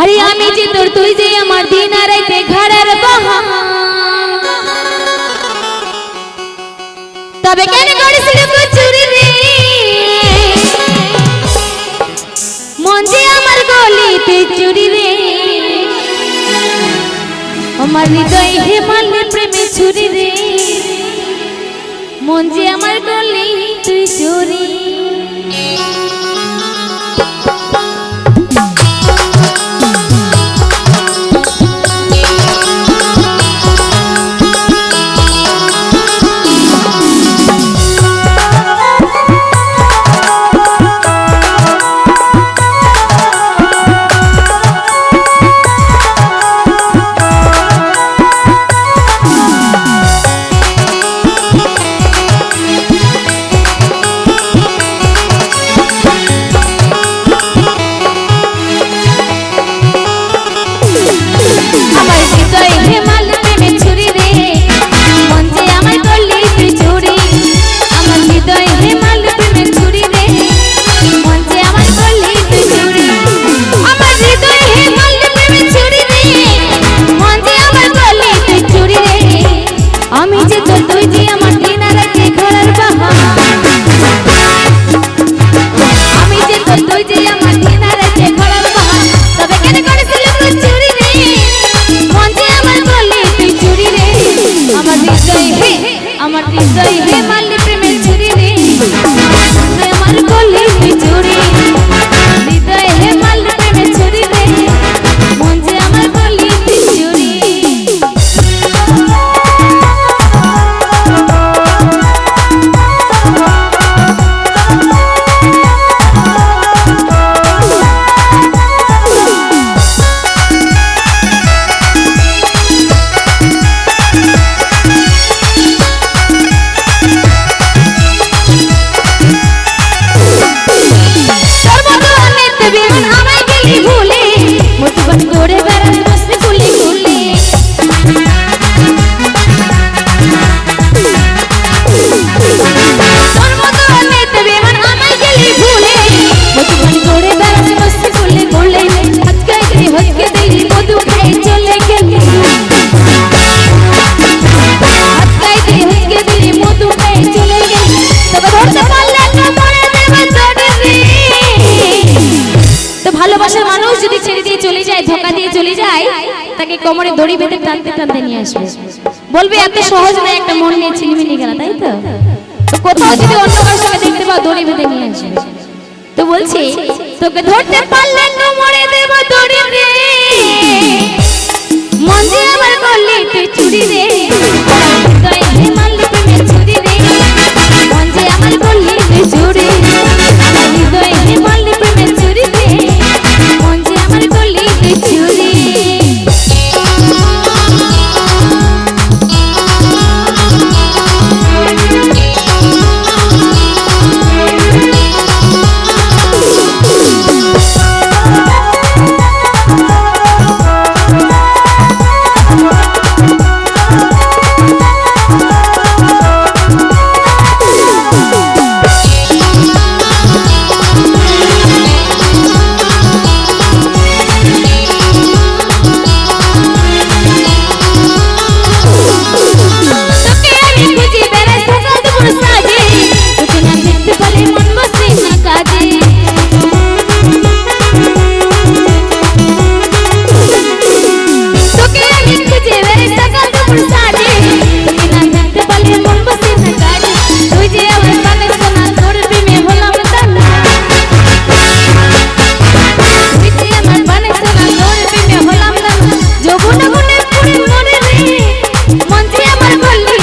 আরে আমি যে তোর তুই যে আমার দিন আর রাইতে ঘরের বাহা। তবে কেন করেছিল কচুরি রে? মন যে আমার গলিতে চুরি রে। আমার হৃদয় হেমালে প্রেমে ছুরি রে। মন যে আমার গলিতে চুরি। যদি ছেড়ে দিয়ে চলে যায়, ধোকা দিয়ে চলে যায়, তাকে কোমরে দড়ি বেঁধে টানতে টানতে নিয়ে আসবে। বলবে, এত সহজ নয়, একটা মন নিয়ে ছিনিমিনি গেল তাই তো? তো কোথাও যদি অন্য কারোর সঙ্গে দেখতে পাও, দড়ি বেঁধে নিয়ে আসবে। তো বলছি, তোকে ধরতে পারলে কোমরে দেব দড়ি রে মন যে আমার করলি তুই চুরি রে। கொல்ல